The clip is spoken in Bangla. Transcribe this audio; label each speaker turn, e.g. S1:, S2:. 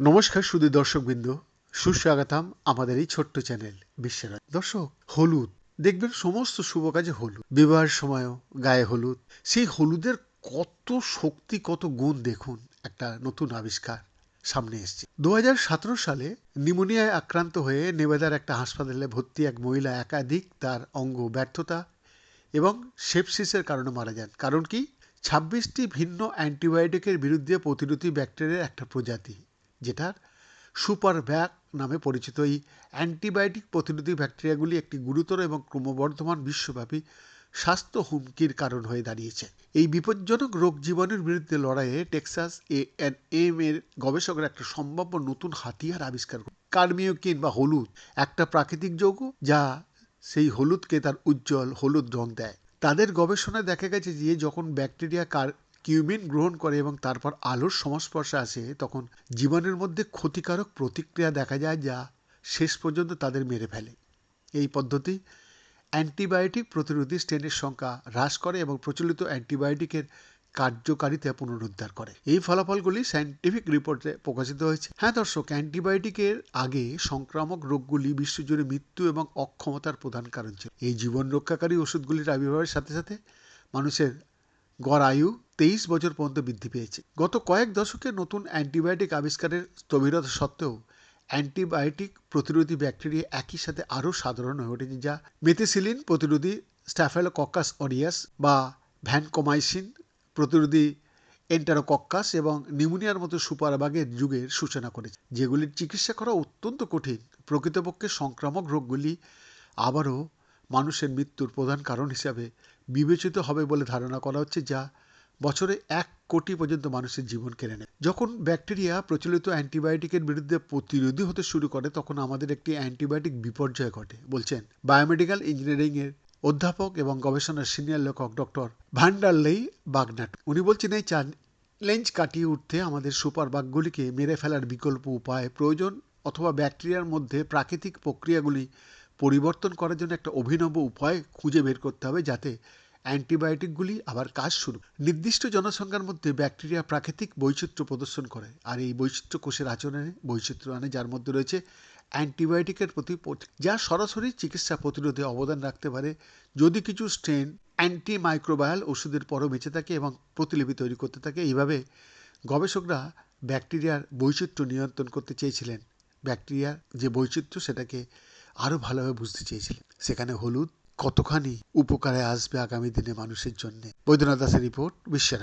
S1: নমস্কার শুধু দর্শকবৃন্দ, সুস্বাগতম আমাদের এই ছোট্ট চ্যানেল বিশ্বের দর্শক, হলুদ। দেখবেন সমস্ত শুভ কাজে হলুদ। বিবাহের সময়ও গায়ে হলুদ। সেই হলুদের কত শক্তি, কত গুণ দেখুন, একটা নতুন আবিষ্কার সামনে এসছে। দু হাজার সতেরো সালে নিউমোনিয়ায় আক্রান্ত হয়ে নেবেদার একটা হাসপাতালে ভর্তি এক মহিলা একাধিক তার অঙ্গ ব্যর্থতা এবং সেপসিসের কারণে মারা যান। কারণ কি? ছাব্বিশটি ভিন্ন অ্যান্টিবায়োটিকের বিরুদ্ধে প্রতিরোধী ব্যাকটেরিয়ার একটা প্রজাতি, যেটার সুপার ব্যাক নামে পরিচিত। এই অ্যান্টিবায়োটিক প্রতিরোধী ব্যাকটেরিয়াগুলি একটি গুরুতর এবং ক্রমবর্ধমান বিশ্বব্যাপী স্বাস্থ্য হুমকির কারণ হয়ে দাঁড়িয়েছে। এই বিপজ্জনক রোগ জীবাণুর বিরুদ্ধে লড়াইয়ে টেক্সাস এ এন এম এর গবেষকরা একটা সম্ভাব্য নতুন হাতিয়ার আবিষ্কার করে কার্মিওকিন বা হলুদ, একটা প্রাকৃতিক যৌগ যা সেই হলুদকে তার উজ্জ্বল হলুদ রং দেয়। তাদের গবেষণায় দেখা গেছে যে যখন ব্যাকটেরিয়া কার কিউমিন গ্রহণ করে এবং তারপর আলোর সংস্পর্শে আসে, তখন জীবনের মধ্যে ক্ষতিকারক প্রতিক্রিয়া দেখা যায় যা শেষ পর্যন্ত তাদের মেরে ফেলে। এই পদ্ধতি অ্যান্টিবায়োটিক প্রতিরোধী স্টেনের সংখ্যা হ্রাস করে এবং প্রচলিত অ্যান্টিবায়োটিকের কার্যকারিতা পুনরুদ্ধার করে। এই ফলাফলগুলি সায়েন্টিফিক রিপোর্টে প্রকাশিত হয়েছে। হ্যাঁ দর্শক অ্যান্টিবায়োটিকের আগে সংক্রামক রোগগুলি বিশ্বজুড়ে মৃত্যু এবং অক্ষমতার প্রধান কারণ ছিল। এই জীবন রক্ষাকারী ওষুধগুলির আবির্ভাবের সাথে সাথে মানুষের গড় আয়ু তেইশ বছর পর্যন্ত বৃদ্ধি পেয়েছে। গত কয়েক দশকে নতুন অ্যান্টিবায়োটিক আবিষ্কারের স্থবিরতা সত্ত্বেও অ্যান্টিবায়োটিক প্রতিরোধী ব্যাকটেরিয়া একই সাথে আরও সাধারণ হয়ে উঠেছে যা মেথিসিলিন প্রতিরোধী স্ট্যাফেলোকক্কাস অরিয়াস বা ভ্যানকোমাইসিন প্রতিরোধী এন্টারোকক্কাস এবং নিউমোনিয়ার মতো সুপারবাগের যুগের সূচনা করেছে, যেগুলির চিকিৎসা করা অত্যন্ত কঠিন। প্রকৃতপক্ষে সংক্রামক রোগগুলি আবারও মানুষের মৃত্যুর প্রধান কারণ হিসাবে বিবেচিত হবে বলে ধারণা করা হচ্ছে, যা বছরে এক কোটি পর্যন্ত মানুষের জীবন কেড়ে নেয়। যখন ব্যাকটেরিয়া প্রচলিত অ্যান্টিবায়োটিকের বিরুদ্ধে প্রতিরোধী হতে শুরু করে, তখন আমাদের একটি অ্যান্টিবায়োটিক বিপর্যয় ঘটে, বলছেন বায়োমেডিক্যাল ইঞ্জিনিয়ারিংয়ের অধ্যাপক এবং গবেষণার সিনিয়র লেখক ডক্টর ভান্ডারলেই বাগনাট। উনি বলছেন, এই চ্যালেঞ্জ কাটিয়ে উঠতে আমাদের সুপার বাঘগুলিকে মেরে ফেলার বিকল্প উপায় প্রয়োজন অথবা ব্যাকটেরিয়ার মধ্যে প্রাকৃতিক প্রক্রিয়াগুলি পরিবর্তন করার জন্য একটা অভিনব উপায় খুঁজে বের করতে হবে যাতে অ্যান্টিবায়োটিকগুলি আবার কাজ শুরু। নির্দিষ্ট জনসংখ্যার মধ্যে ব্যাকটেরিয়া প্রাকৃতিক বৈচিত্র্য প্রদর্শন করে। আর এই বৈচিত্র্য কোষের আচরণে বৈচিত্র্য আনে, যার মধ্যে রয়েছে অ্যান্টিবায়োটিকের প্রতি যা সরাসরি চিকিৎসা প্রতিরোধে অবদান রাখতে পারে যদি কিছু স্ট্রেন অ্যান্টি মাইক্রোবায়াল ওষুধের পরও বেঁচে থাকে এবং প্রতিলিপি তৈরি করতে থাকে। এইভাবে গবেষকরা ব্যাকটেরিয়ার বৈচিত্র্য নিয়ন্ত্রণ করতে চেয়েছিলেন। ব্যাকটেরিয়ার যে বৈচিত্র্য, সেটাকে আরও ভালোভাবে বুঝতে চেয়েছিলেন। সেখানে হলুদ কতখানি উপকারে আসবে আগামী দিনে মানুষের জন্য। বৈদ্যনাথ দাসের রিপোর্ট বিশ্বের